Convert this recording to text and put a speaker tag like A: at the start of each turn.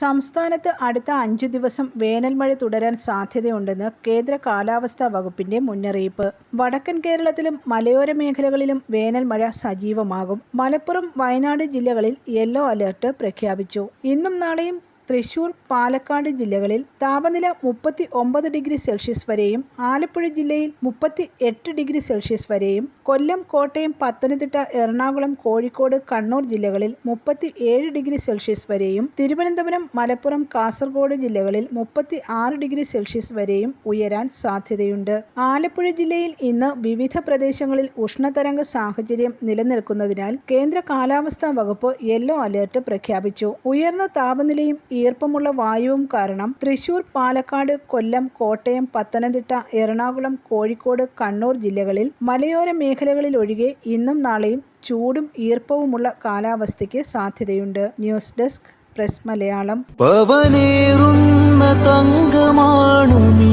A: സംസ്ഥാനത്ത് അടുത്ത അഞ്ച് ദിവസം വേനൽ മഴ തുടരാൻ സാധ്യതയുണ്ടെന്ന് കേന്ദ്ര കാലാവസ്ഥാ വകുപ്പിന്റെ മുന്നറിയിപ്പ് വടക്കൻ കേരളത്തിലും മലയോര മേഖലകളിലും വേനൽ മഴ സജീവമാകും മലപ്പുറം വയനാട് ജില്ലകളിൽ യെല്ലോ അലർട്ട് പ്രഖ്യാപിച്ചു ഇന്നും നാളെയും തൃശൂർ പാലക്കാട് ജില്ലകളിൽ താപനില മുപ്പത്തി ഒമ്പത് ഡിഗ്രി സെൽഷ്യസ് വരെയും ആലപ്പുഴ ജില്ലയിൽ മുപ്പത്തി എട്ട് ഡിഗ്രി സെൽഷ്യസ് വരെയും കൊല്ലം കോട്ടയം പത്തനംതിട്ട എറണാകുളം കോഴിക്കോട് കണ്ണൂർ ജില്ലകളിൽ മുപ്പത്തി ഏഴ് ഡിഗ്രി സെൽഷ്യസ് വരെയും തിരുവനന്തപുരം മലപ്പുറം കാസർഗോഡ് ജില്ലകളിൽ മുപ്പത്തി ആറ് ഡിഗ്രി സെൽഷ്യസ് വരെയും ഉയരാൻ സാധ്യതയുണ്ട് ആലപ്പുഴ ജില്ലയിൽ ഇന്ന് വിവിധ പ്രദേശങ്ങളിൽ ഉഷ്ണതരംഗ സാഹചര്യം നിലനിൽക്കുന്നതിനാൽ കേന്ദ്ര കാലാവസ്ഥാ വകുപ്പ് യെല്ലോ അലേർട്ട് പ്രഖ്യാപിച്ചു ഉയർന്ന താപനിലയും ഈർപ്പമുള്ള വായുവും കാരണം തൃശൂർ പാലക്കാട് കൊല്ലം കോട്ടയം പത്തനംതിട്ട എറണാകുളം കോഴിക്കോട് കണ്ണൂർ ജില്ലകളിൽ മലയോര മേഖലകളിൽ ഒഴികെ ഇന്നും നാളെയും ചൂടും ഈർപ്പവുമുള്ള കാലാവസ്ഥയ്ക്ക് സാധ്യതയുണ്ട്
B: ന്യൂസ് ഡെസ്ക് പ്രസ് മലയാളം പവനേറുന്ന തങ്കമാണു നീ